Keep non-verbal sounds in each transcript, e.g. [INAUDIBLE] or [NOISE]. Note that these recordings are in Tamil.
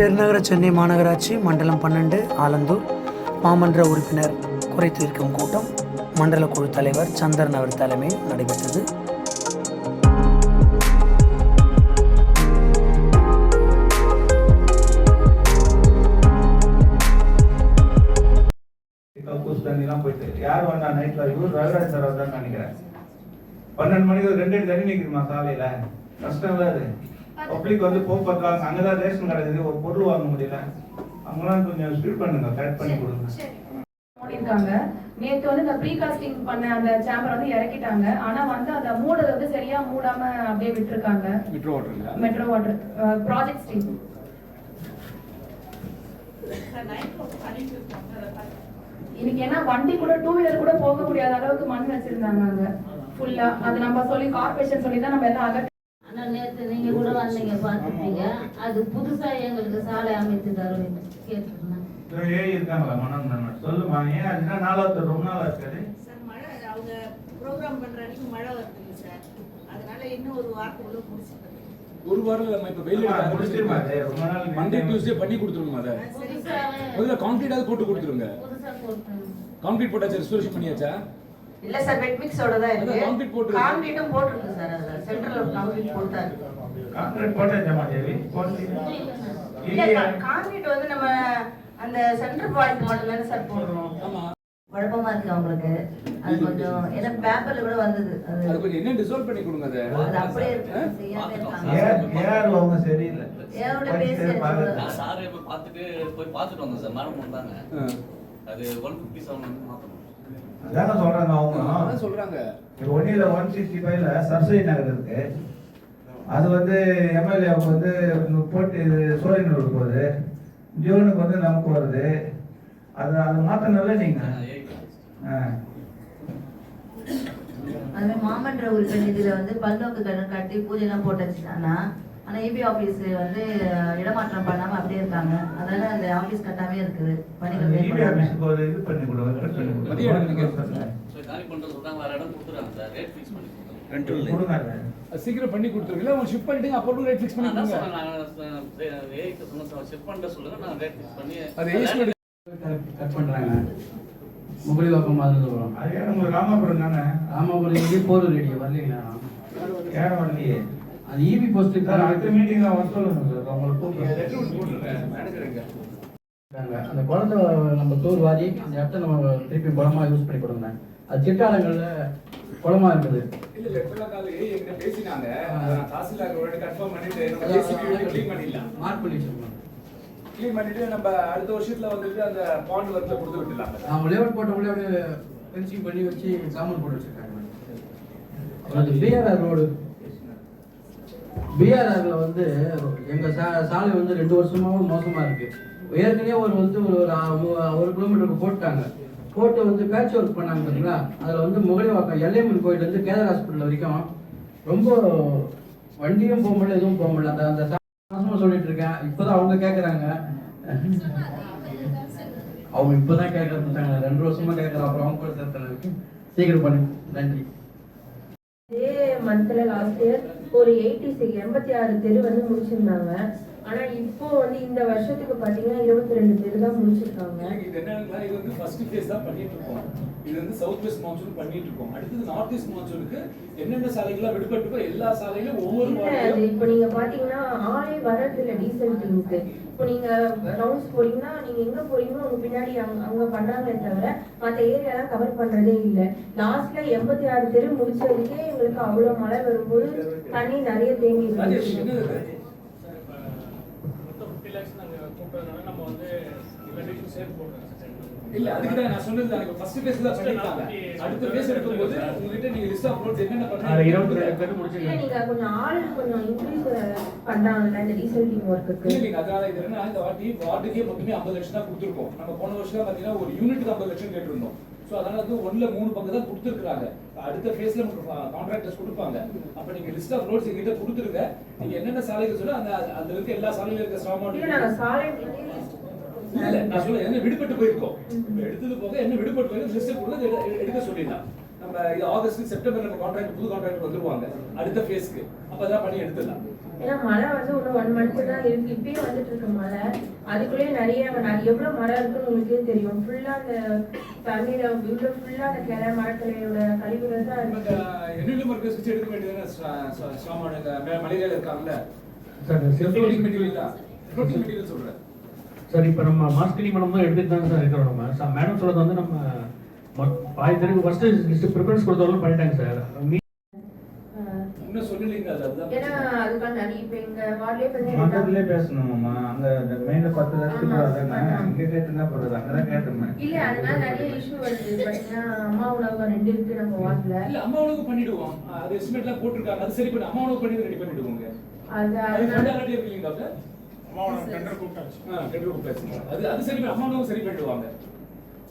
பெருநகர சென்னை மாநகராட்சி மண்டலம் பன்னெண்டு ஆலந்தூர். மாமன்ற உறுப்பினர் குறை தீர்க்கும் கூட்டம். மண்டல குழு தலைவர் சந்திரன் அவர் தலைமையில் நடைபெற்றது. போயிட்டு. யார் வந்தா நைட்ல இவர் ரவிராஜ் சார் வந்தான்னு நினைக்கிறேன். பன்னெண்டு மணிக்கு ஒரு ரெண்டு தண்ணி நிற்குமா காலையில? கஷ்டம் தான் அது. பப்ளிக் வந்து போக பார்த்தாங்க அங்கதான் ரேஷன் கிடைக்குது ஒரு பொருள் வாங்க முடியல. அவங்களாம் கொஞ்சம் ஸ்பீட் பண்ணுங்க. கரெக்ட் பண்ணி கொடுங்க. மூடிருக்காங்க நேத்து வந்து இந்த ப்ரீகாஸ்டிங் பண்ண அந்த சேம்பர் வந்து இறக்கிட்டாங்க. ஆனா வந்து அந்த மூடல் வந்து சரியா மூடாம அப்படியே விட்டுருக்காங்க. மெட்ரோ வாட்டருங்களா மெட்ரோ வாட்டர் ப்ராஜெக்ட் ஸ்டீம் இன்னைக்கு ஏன்னா வண்டி கூட டூ வீலர் கூட போக முடியாத அளவுக்கு மண் வச்சிருந்தாங்க அங்க. ஃபுல்லா அது நம்ம சொல்லி கார்பரேஷன் சொல்லி தான் நம்ம எல்லாம் அகற்ற ஆனா நேத்து நீங்க கூட வந்தீங்க பார்த்துப்பீங்க அது புதுசா எங்களுக்கு சாலை அமைத்து தருவீங்க. கேட்டிருந்தேன் ஏய் இருக்காங்களா மனம் சொல்லுமா ஏன் அதுனா நாலாவது ரொம்ப நாளா இருக்காது சார் மழை அவங்க ப்ரோக்ராம் பண்ற அன்னைக்கு மழை வருதுங்க சார். அதனால இன்னும் ஒரு வாரத்துக்குள்ள முடிச்சுட்டு ஒரு வாரம் நம்ம இப்ப வெயில் முடிச்சிருமா? ரொம்ப நாள் மண்டே டியூஸ்டே பண்ணி கொடுத்துருங்க அதை? முதல்ல கான்கிரீட்டாவது போட்டு கொடுத்துருங்க. கான்கிரீட் போட்டாச்சா ரெஸ்டோரேஷன் பண்ணியாச்சா? இல்ல சார் வெட் மிக்ஸோட தான் இருக்கு. concrete போட்டிருக்கு. கான்கிரீட்டும் போட்டிருக்கு சார் அதுல சென்ட்ரல் கான்கிரீட் போட்டாரு கான்ட்ராக்ட் போட்டாச்சா தேவி இல்ல இல்லையா. கான்கிரீட் வந்து நம்ம அந்த சென்டர் பாயிண்ட் மட்டும் தானே சார் போடுறோம். ஆமா. குழப்பமா இருக்கு அவங்களுக்கு. அது கொஞ்சம் ஏன்னா பேப்பர்ல கூட வந்தது. அது கொஞ்சம் என்ன டிசால்வ் பண்ணி கொடுங்க அதை. அது அப்படியே இருக்கு. செய்யாம இருக்காங்க. ஏர் அவங்க சரியில்லை? ஏரோட கொஞ்சம் பேசி சாரை போய் பார்த்துட்டு போய் பார்த்துட்டு வந்தேன் சார். மேடம் வந்தாங்க. அது ஒன் ஃபிஃப்டி செவன் வந்து மாற்றணும் அதானே சொல்றாங்க அவங்க? சொல்றாங்க. இப்போ ஒன்னில ஒன் சிக்ஸ்டி ஃபைவ்ல சரஸ்வதி நகர் இருக்கு. அது வந்து எம்எல்ஏவுக்கு வந்து போட்டு சோழினூர் போகுது. ஜூனுக்கு வந்து நமக்கு வருது. அது அது மாத்தணும்ல நீங்க. அதுவே மாமன்ற உறுப்பினர் நிதியில வந்து பல்நோக்கு கடன் கட்டி பூஜை எல்லாம் போட்டாச்சு ஆனா ஆனா இபி ஆபீஸ் வந்து இடமாற்றம் பண்ணாம அப்படியே இருக்காங்க. அதனால அந்த ஆபீஸ் கட்டாமே இருக்குது. பணிகள் ஒரு இது பண்ணி கொடுங்க சீக்கிரம் பண்ணி கொடுத்துருங்க இல்ல அவங்க ஷிஃப்ட் பண்ணிட்டு அப்போ ரேட் ஃபிக்ஸ் பண்ணி நான் ஷிஃப்ட் பண்ணிட்டு சொல்லுங்க நான் ரேட் ஃபிக்ஸ் பண்ணி அது ஏசி கட் பண்றாங்க. முகலிவாக்கம் மாதிரி வரும் அது உங்களுக்கு ராமாபுரம் தானே? ராமாபுரம் இங்கே போர் ரெடி வரலீங்களா? ஏன் வரலையே? அது இபி போஸ்ட் சார் அடுத்த மீட்டிங் வர சொல்லுங்க சார். உங்களுக்கு கூப்பிடுறேன். அந்த குழந்தை நம்ம தூர் வாரி அந்த இடத்த நம்ம திருப்பி குளமா யூஸ் பண்ணி கொடுங்க. அது சிட்டாளங்கள்ல குளமா இருக்குது. இல்ல லெட்டர்லாம் காலையில ஏஐ என்கிட்ட பேசினாங்க அதை நான் தாசில்தார் கன்ஃபார்ம் பண்ணிட்டு க்ளீன் பண்ணிடலாம். மார்க் பண்ணி வச்சிருக்கோம். க்ளீன் பண்ணிட்டு நம்ம அடுத்த வருஷத்துல வந்துட்டு அந்த பாண்ட் ஒர்க்ல கொடுத்து விட்டுலாம் அவங்க லேஅவுட் போட்டவங்களே அப்படியே ஃபென்சிங் பண்ணி வச்சு சாமான் போட்டு வச்சிருக்காங்க. அந்த பிஆர்ஆர் ரோடு பிஆர்ஆர்ல வந்து எங்க சா- சாலை வந்து ரெண்டு வருஷமாவும் மோசமா இருக்கு. ஏற்கனவே ஒரு வந்து ஒரு ஒரு கிலோமீட்டருக்கு போட்டாங்க போட்டு வந்து பேட்ச் ஒர்க் பண்ணாங்க பார்த்தீங்களா அதில் வந்து முகலிவாக்கம் எல்லையம்மன் கோயில் வந்து கேதர் ஹாஸ்பிட்டல் வரைக்கும் ரொம்ப வண்டியும் போக முடியல எதுவும் போக முடியல. அந்த அந்த சாசனம் சொல்லிட்டு இருக்கேன். இப்போதான் அவங்க கேட்குறாங்க அவங்க இப்போதான் கேட்க ஆரம்பிச்சாங்க ரெண்டு வருஷமா கேட்கற அப்புறம் அவங்க கூட சேர்த்து சீக்கிரம் பண்ணு. நன்றி. மந்த்ல லாஸ்ட் இயர் ஒரு எயிட்டி சிக்ஸ் எண்பத்தி ஆறு தெரு வந்து முடிச்சிருந்தாங்க. ஆனா இப்போ வந்து இந்த வருஷத்துக்கு பாத்தீங்கன்னா இருபத்தி ரெண்டு தெரு தான் முடிச்சிருக்காங்க. இது என்னன்னா இது வந்து ஃபர்ஸ்ட் ஃபேஸ் தான் பண்ணிட்டு இருக்கோம். இது வந்து சவுத் வெஸ்ட் மான்சூன் பண்ணிட்டு இருக்கோம். அடுத்தது நார்த் ஈஸ்ட் மான்சூனுக்கு என்னென்ன சாலைகள்லாம் விடுபட்டுக்கோ எல்லா சாலையிலும் ஒவ்வொரு இப்போ நீங்க பாத்தீங்கன்னா ஆளே வர்றது இல்ல டீசல் டீமுக்கு இப்போ நீங்க ரவுண்ட்ஸ் போறீங்கன்னா நீங்க எங்க போறீங்களோ உங்க பின்னாடி அங்க அங்க பண்றாங்களே தவிர மத்த ஏரியாலாம் கவர் பண்றதே இல்ல. லாஸ்ட்ல எண்பத்தி ஆறு தெரு முடிச்சதுக்கே எங்களுக்கு அவ்வளவு மழை வரும்போது தண்ணி நிறைய தேங்கி என்னது இது? இல்ல அதுக்கு தான் நான் சொன்னது எனக்கு ஃபர்ஸ்ட் ஃபேஸ் தான் பண்ணிட்டாங்க அடுத்த ஃபேஸ் எடுக்கும்போது உங்ககிட்ட நீங்க லிஸ்ட் ஆஃப் ரோட்ஸ் என்னென்ன பண்ணீங்க ரெண்டு பேர் இல்ல முடிச்சிருக்கேன் நீங்க கொஞ்சம் ஆள் கொஞ்சம் இன்க்ரீஸ் பண்றாங்கல்ல இந்த டீசல் டீம் ஒர்க்குக்கு இல்லைங்க அதனால இது என்னன்னா இந்த வாட்டி வார்டுக்கே மொத்தமே 50 லட்சம் தான் கொடுத்துருக்கோம். நம்ம போன வருஷம் பாத்தீங்கன்னா ஒரு யூனிட்டுக்கு 50 லட்சம் கேட்டிருந்தோம். சோ அதனால வந்து ஒண்ணுல மூணு பங்கு தான் கொடுத்துருக்காங்க அடுத்த ஃபேஸ்ல கான்ட்ராக்டர்ஸ் கொடுப்பாங்க. அப்ப நீங்க லிஸ்ட் ஆஃப் ரோட்ஸ் எங்கிட்ட கொடுத்துருங்க. நீங்க என்னென்ன சாலைகள் சொல்ல அந்த அந்த இருக்க எல்லா சாலையில இருக்க ஸ்டாப் இல்ல நான் சொல்ல என்ன விடுபட்டு போயிருக்கோம். எடுத்தது போக என்ன விடுபட்டு போயிருக்கு லிஸ்ட் எடு- எடுக்க சொல்லிடலாம். நம்ம இது ஆகஸ்ட் செப்டம்பர் நம்ம கான்ட்ராக்ட் புது கான்ட்ராக்ட் வந்துருவாங்க. அடுத்த ஃபேஸ்க்கு அப்ப அதெல்லாம் பண்ணி எடுத்துடலாம். ஏன்னா மழை வந்து இன்னும் ஒன் மந்த் தான் இருக்கு. இப்பயே வந்துட்டு இருக்கு மழை. அதுக்குள்ளேயே நிறைய எவ்வளவு மரம் இருக்குன்னு உங்களுக்கே தெரியும். ஃபுல்லா அந்த தண்ணியில இவ்வளவு ஃபுல்லா அந்த கிளை மரக்கிளையோட கழிவுகள் தான் இருக்கு. என்னென்ன ஒர்க்கர்ஸ் வச்சு எடுக்க வேண்டியதானே ஸ்லாமான மலையில இருக்காங்கல்ல? சார் தான். [LAUGHS] இப்போ நம்ம மாஸ்க் கிளீன் பண்ணும்போது எடுத்துட்டு தான் சார் இருக்கிறோம் நம்ம. சார் மேடம் சொல்றது வந்து நம்ம பாதி பேருக்கு ஃபர்ஸ்ட் லிஸ்ட் ப்ரிஃபரன்ஸ் கொடுத்தவங்களும் பண்ணிட்டாங்க சார். மீ ஆஹ் இன்னும் சொல்லலைங்க அது? அதுதான் ஏன்னா அதுக்கான நிறைய இப்ப எங்க வார்டிலே மண்டபத்திலே பேசணுமாம்மா அங்க மெயின்ல பத்து. இங்க கேட்டுனா போறது அங்கதான் கேட்டோமே. இல்ல அதனால நிறைய இஷ்யூ வருது. பாத்தீங்கன்னா அம்மா ரெண்டு இருக்கு நம்ம வார்டுல. இல்ல அம்மா உணவு பண்ணிடுவோம். அது போட்டிருக்காங்க. அது சரி பண்ணி. அம்மா உணவு பண்ணி ரெடி பண்ணிடுவோங்க. அது அது ஆல்ரெடி இருக்கீங்க டாக்டர்? அம்மா உணவு டெண்டர் கூப்பிட்டாச்சு. ஆ டெண்டர் கூப்பிட்டாச்சு அது அது சரி பண்ணி. அம்மா உணவு சரி பண்ணிடுவாங்க.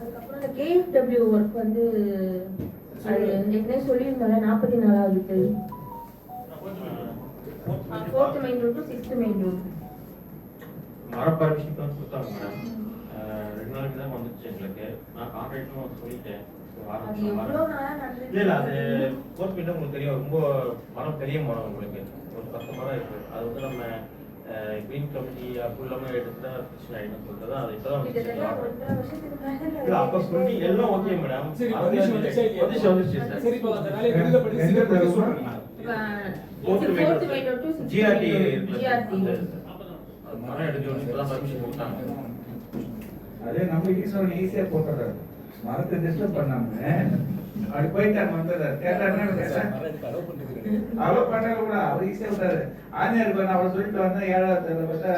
அதுக்கப்புறம் இந்த கேஎஃப்டபிள்யூ ஒர்க் வந்து அது ஏற்கனவே சொல்லியிருந்தால நாற்பத்தி நாலாவது fourth main road to sixth main road மர பர்மிஷன் தான் கொடுத்தாங்க மேடம். ரெண்டு நாளைக்கு தான் வந்துச்சு எங்களுக்கு. நான் கான்ட்ராக்டும் சொல்லிட்டேன். இல்ல இல்ல அது ஃபோர்த் மீட்டர் உங்களுக்கு தெரியும். ரொம்ப மரம் பெரிய மரம் உங்களுக்கு. ஒரு பத்து மரம் இருக்கு. அது வந்து நம்ம கிரீன் கமிட்டி அப்படி இல்லாம எடுத்தா பிரச்சனை ஆயிடும் சொல்லிட்டு தான் அது இப்பதான் இல்ல அப்ப சொல்லி எல்லாம் ஓகே மேடம் வந்துச்சா வந்துச்சு வந்துச்சு சார் ஜிஆர்டி மரம் எடுக்க இப்பதான் பர்மிஷன் கொடுத்தாங்க. அதே நம்ம ஈஸ்வரன் ஈஸியா போட்டுறாரு. மரத்தை டிஸ்டர்ப் பண்ணாம அப்படி போயிட்டாங்க வந்தது கேட்டாருன்னா கேட்டேன் மரம் எடுக்க allow பண்ணிருக்கேன். அவ்வளோ பண்ணல கூட அவர் ஈஸியா விட்டாரு. ஆஞ்சநேயர் கோயில் அவரை சொல்லிட்டு வந்தேன் ஏழாவது தெருவில் பார்த்தா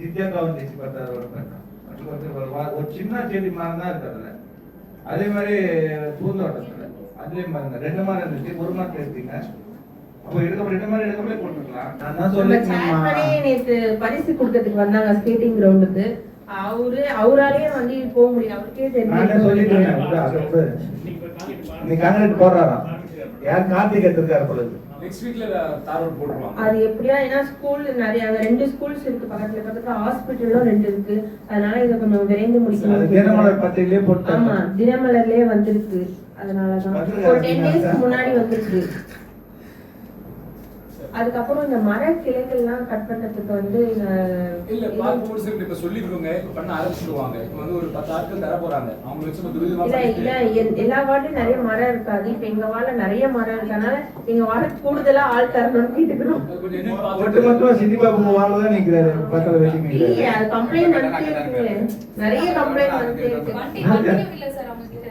வித்யாக்கா வந்துச்சு பார்த்தாரு ஒரு வந்து சின்ன செடி மரம் தான் இருக்கு அதுல. அதே மாதிரி பூந்தோட்டத்துல அதுலயும் பாருங்க ரெண்டு மரம் இருந்துச்சு ஒரு மரத்தை எடுத்தீங்க அப்போ போட்டுருக்கலாம் நான் தான் பரிசு கொடுக்கறதுக்கு வந்தாங்க ஸ்கேட்டிங் கிரவுண்டுக்கு அவரு அவராலேயே வந்து போக முடியல. அவருக்கே நானே சொல்லிட்டேன் தெரியும் விடு, அதை விடு. நீ காங்கிரீட் போடுறாராம். யார் கார்த்திக் எடுத்திருக்காரு பொழுது நெக்ஸ்ட் வீக்ல தார் ரோட் போட்டுருவாங்க. அது எப்படியா? ஏன்னா ஸ்கூல் நிறைய ரெண்டு ஸ்கூல்ஸ் இருக்கு. பக்கத்துல பக்கத்துல ஹாஸ்பிட்டலும் ரெண்டு இருக்கு. அதனால இதை கொஞ்சம் விரைந்து அது தினமலர் முடிக்கணும் ஆமா தினமலர்லயே வந்திருக்கு. அதனாலதான். வந்திருக்கா? ஒரு டென் டேஸ்க்கு முன்னாடி வந்திருக்கு. அதுக்கப்புறம் இந்த மர கிளைகள்லாம் கட் பண்றதுக்கு வந்து இல்ல பார்க்கும்போது சரி இப்ப சொல்லிருக்கோங்க இப்ப பண்ண ஆரம்பிச்சிடுவாங்க இப்ப வந்து ஒரு பத்து ஆட்கள் தர போறாங்க. அவங்க வச்சு நம்ம துரிதமா இல்ல இல்ல எல்லா வார்டுலயும் நிறைய மரம் இருக்காது. இப்ப எங்க வார்டுல நிறைய மரம் இருக்கனால எங்க வார்டுக்கு கூடுதலா ஆள் தரணும்னு கேட்டுக்கிறோம் அது கொஞ்சம் என்னன்னு ஒட்டு பார்த்துட்டு மொத்தமா சித்தி பாபு வாழ தான் நிக்கிறாரு? பக்கத்துல வெயிட்டிங் இல்லையே அது கம்ப்ளைண்ட் இருக்கு நிறைய கம்ப்ளைண்ட் வண்டி வண்டியும் இல்ல சார் அவங்க கிட்ட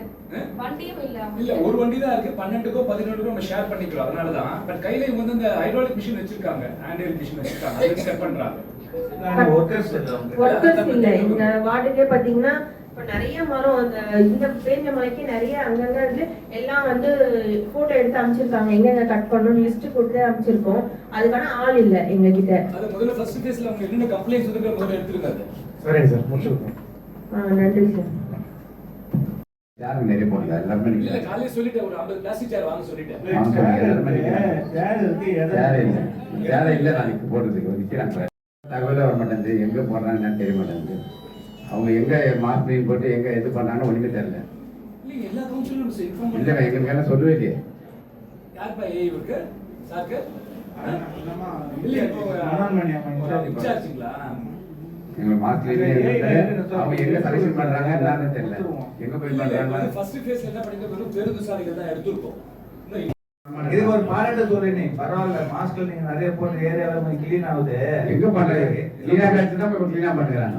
வண்டியும் இல்ல. இல்ல ஒரு வண்டி தான் இருக்கு. பன்னெண்டுக்கோ பதினொன்றுக்கோ நம்ம ஷேர் பண்ணிக்கிறோம் அதனாலதான். பட் கையில இவங்க வந்து இந்த ஹைட்ராலிக் மிஷின் வச்சிருக்காங்க. ஹேண்டில் மிஷின் வச்சிருக்காங்க. அதை செட் பண்றாங்க. ஒர்க்கர்ஸ் இல்ல இந்த வார்டுக்கே பாத்தீங்கன்னா இப்ப நிறைய மரம் அந்த இந்த பேஞ்ச மலைக்கு நிறைய அங்கங்க இருந்து எல்லாம் வந்து போட்டோ எடுத்து அமைச்சிருக்காங்க. எங்கெங்க கட் பண்ணணும் லிஸ்ட் கொடுத்து அமைச்சிருக்கோம். அதுக்கான ஆள் இல்ல எங்க கிட்ட அது முதல்ல ஃபர்ஸ்ட் ஃபேஸ்ல அவங்க என்னென்ன கம்ப்ளைண்ட்ஸ் வந்து முதல்ல எடுத்துருங்க. சரிங்க சார் முடிச்சுருக்கோம் ஆ, நன்றி சார். யாரும் நிறைய போடல? இல்ல நிக்கிறேன் காலையில சொல்லிட்டேன் ஒரு 50 பிளாஸ்டிக் சேர் வாங்க சொல்லிட்டேன் சேர் இருக்கு வேலை இல்லை. வேலை இல்லை நான் இப்போ போடுறதுக்கு நிற்கிறாங்க தகவலே வர மாட்டேங்குது. எங்கே போடுறாங்கன்னு தெரிய மாட்டேங்குது. அவங்க எங்கே மாஸ்க் போட்டு எங்கே இது பண்ணாங்கன்னு ஒன்றுமே தெரியல. எல்லா கவுன்சிலும் இல்லை எங்களுக்கு எல்லாம் சொல்லவே இல்லையே. யாருப்பா ஏ இவருக்கு? சாருக்கு? இல்ல இப்போ மனோன்மணி அம்மா இன்சார்ஜ் இன்சார்ஜுங்களா எங்களுக்கு மாஸ்க் அவங்க எங்கே செலக்ஷன் பண்ணுறாங்க என்னன்னு தெரியல. எங்கே போய் பண்ணுறாங்க ஃபர்ஸ்ட் ஃபேஸ்ல என்ன பண்ணிருக்கோம்? வெறும் பேருந்து சாலைகள் தான் எடுத்திருக்கோம். இன்னும் இது ஒரு பாராட்டு சொல்றேன் நீ பரவாயில்ல மாஸ்க் நீங்க நிறைய போட்டு ஏரியால கொஞ்சம் கிளீன் ஆகுது. எங்கே தான் இப்போ க்ளீனாக பண்ணுறாங்க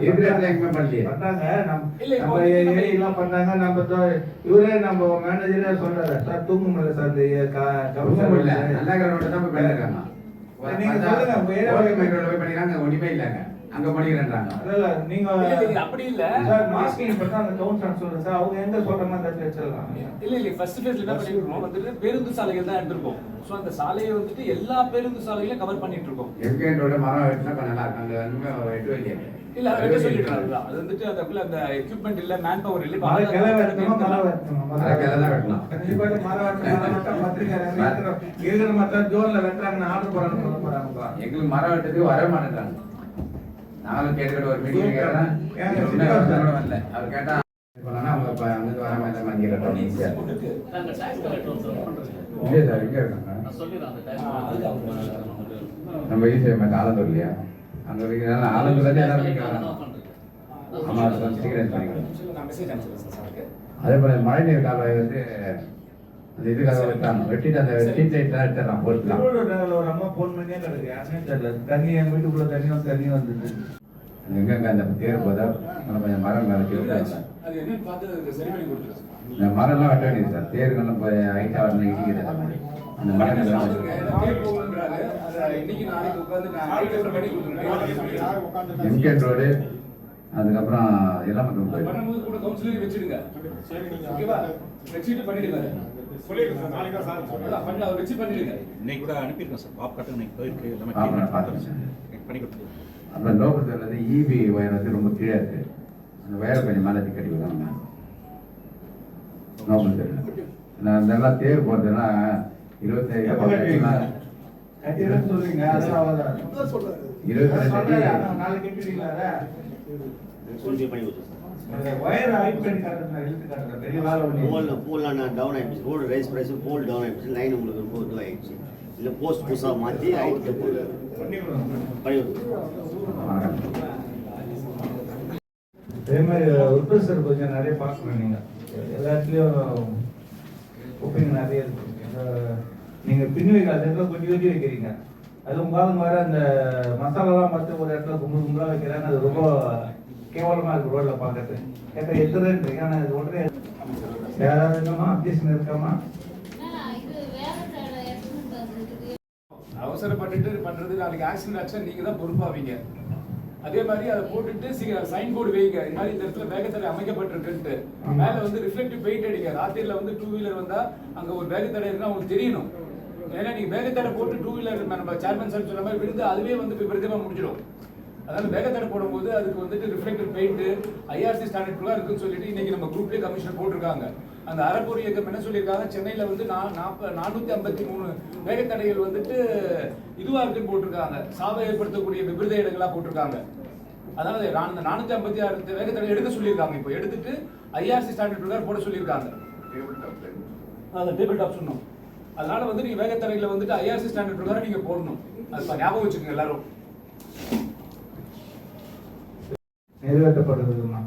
இருக்கிற இடத்துல பண்ணலையே? பண்ணாங்க நம்ம இல்ல, இப்போ நம்ம இவரே நம்ம மேனேஜரே சொல்றாரு சார் தூங்க முடியல சார் இந்த க- ரொம்ப கமிஷனர் முடியல. வந்து." நல்லா ரோட்டை தான் போய் பண்ணிருக்காங்க நீங்க சொல்லுங்க, உங்க ஏரியாவுல போய் பண்ணிக்கிறாங்க ஒன்றுமே இல்லைங்க. அங்க பண்ணிக்கிறேன்றாங்க இல்ல, இல்ல, நீங்க அப்படி இல்ல. சார் மாஸ்கிங் அந்த சொல்லுங்க சார் அவங்க எங்க சொல்றாங்க அந்த இடத்துல வச்சிடலாம். இல்ல இல்ல ஃபர்ஸ்ட் ஃபேஸ்ல என்ன பண்ணிருக்கோம் வந்துட்டு பேருந்து சாலைகள் தான் எடுத்திருக்கோம். சோ அந்த சாலையை வந்துட்டு எல்லா பேருந்து சாலைகளையும் கவர் பண்ணிட்டு இருக்கோம் மரம் வெட்டினா நல்லா அங்க வெட்டு இல்லையே. இல்ல அதை சொல்லிடுறாங்க அது வந்துட்டு அதுக்குள்ள அந்த எக்யூப்மெண்ட் இல்ல மேன் பவர் இல்ல அதெல்லாம் கிளை வெட்டணுமா மழை எடுத்து- வெட்டணுமா? மழை கிளை தான் வெட்டணும். கண்டிப்பா மழை வெட்டணும் மழை வெட்டணும் [LAUGHS] பத்திரிக்கை இருக்கிற மத்த ஜோன்ல ஆர்டர் போறாங்கப்பா எங்களுக்கு மரம் வெட்டுறதுக்கு வரவே மாட்டேங்கிறாங்க நாங்களும் கேட்டுக்கிட்டு ஒரு மீட்டிங் சின்ன வரல அவர் கேட்டா பண்ணா அவங்க இப்போ அங்கிருந்து வர மாதிரி தான் இங்கே கட்டணும் ஈஸியாக இல்லையே சார் இங்கே இருக்காங்க நம்ம ஈஸியாக ஆலந்தூர் இல்லையா அங்கே ஆமாம் அது கொஞ்சம் சீக்கிரம் பண்ணிக்கலாம் சார் சாருக்கு அதே போல் மழைநீர் கால்வாய் வந்து அந்த வெட்டாங்க வெட்டிட்டு அந்த ஸ்ட்ரீட் லைட்லாம் எடுத்துடலாம் போட்டுலாம் திருவள்ளூர் நகர்ல ஒரு அம்மா போன் பண்ணியே கிடக்கு யாருமே தெரியல. தண்ணி என் வீட்டுக்குள்ள தண்ணி வந்து தண்ணி வந்துட்டு எங்கெங்க அந்த தேர் போதா? நம்ம கொஞ்சம் மரம் வளர்ச்சி விட்டாங்க அது என்னன்னு பார்த்து சரி பண்ணி கொடுத்துருக்கேன் இந்த மரம்லாம் வெட்ட வேண்டியது சார். தேர்கள்லாம் ஹைட்டாக வரணும் அந்த கொடுத்துருக்கேன். எம்கேட் ரோடு. அதுக்கப்புறம் எல்லாம் அது இன்னைக்கு கூட அனுப்பியிருக்கேன் சார். பாப் கட்டு இன்னைக்கு போயிருக்கு. எல்லாமே. பண்ணி- கொடுத்துருக்கேன் அப்புறம் லோக்கத்தில் வந்து இபி ஒயர் வந்து ரொம்ப கீழே இருக்கு. அந்த ஒயரை கொஞ்சம் மேலே கட்டி விடுவாங்க நோக்கம் தெரியல நான் இதெல்லாம் தேர் போகிறதுனா இருபத்தி அதெல்லாம். இருபத்தி ரெண்டு பண்ணி காட்டுறது நான் இழுத்து காட்டுறேன். பெரிய வேலை டவுன் ஆயிடுச்சு. ரோடு ரைஸ் ப்ரைஸ் போல் டவுன் ஆயிடுச்சு. லைன் உங்களுக்கு ரொம்ப இதுவாகிடுச்சு இல்லை போஸ்ட் புதுசாக மாற்றி கொடுத்துருவோம் அதே மாதிரி உற்பத்தர் கொஞ்சம் நிறைய பார்க்கணும் நீங்க எல்லா இடத்துலயும் குப்பைங்க நிறைய இருக்கு. இந்த நீங்க பின் வைக்காத இடத்துல கொஞ்சம் கொஞ்சம் வைக்கிறீங்க. அது உங்களால அந்த மசாலாலாம் பார்த்து ஒரு இடத்துல கும்பல் கும்பலா வைக்கிறாங்க. அது ரொம்ப கேவலமா இருக்கு ரோட்ல பார்க்கறது. கேட்ட எத்தனைன்றீங்க ஆனா அது உடனே யாராவது இருக்கமா அப்டேஷன் இருக்காமா? இது அவசரப்பட்டுட்டு பண்றது நாளைக்கு ஆக்சிடென்ட் ஆச்சுன்னா நீங்க தான் பொறுப்பாவீங்க. அதே மாதிரி அதை போட்டுட்டு சைன் போர்டு வைங்க. இந்த மாதிரி இந்த இடத்துல வேகத்தடை அமைக்கப்பட்டிருக்குன்ட்டு. மேல வந்து ரிஃப்ளெக்டிவ் பெயிண்ட் அடிங்க. ராத்திரில வந்து டூ வீலர் வந்தா அங்க ஒரு வேகத்தடை இருக்குன்னா உங்களுக்கு தெரியணும். ஏன்னா நீங்க வேகத்தடை போட்டு டூ வீலர் நம்ம சேர்மன் சார் சொன்ன மாதிரி விழுந்து அதுவே வந்து விபரீதமா முடிஞ்சிடும். அதனால வேகத்தடை போடும்போது அதுக்கு வந்துட்டு ரிஃப்ளெக்டர் பெயிண்ட் ஐஆர்சி ஸ்டாண்டர்ட்குள்ள இருக்குன்னு சொல்லிட்டு இன்னைக்கு நம்ம குரூப்லேயே கமிஷன் போட்டிருக்காங்க. அந்த அறப்பொரு இயக்கம் என்ன சொல்லியிருக்காங்க? சென்னையில் வந்து நான் நாற்ப நானூற்றி ஐம்பத்தி மூணு வேகத்தடைகள் வந்துட்டு இதுவாக இருக்குன்னு போட்டிருக்காங்க. சாவை ஏற்படுத்தக்கூடிய விபரீத இடங்களாக போட்டிருக்காங்க. அதனால நான் நானூற்றி ஐம்பத்தி ஆறு வேகத்தடை எடுக்க சொல்லியிருக்காங்க இப்போ. எடுத்துட்டு ஐஆர்சி ஸ்டாண்டர்ட் பிரகாரம் போட சொல்லியிருக்காங்க. அந்த டேபிள் டாப் சொன்னோம். அதனால வந்து நீங்க வேகத்தடையில வந்துட்டு ஐஆர்சி ஸ்டாண்டர்ட் பிரகாரம் நீங்கள் போடணும். அது ஞாபகம் வச்சுக்கோங்க எல்லாரும். நிறைவேற்றப்படுவதுமா?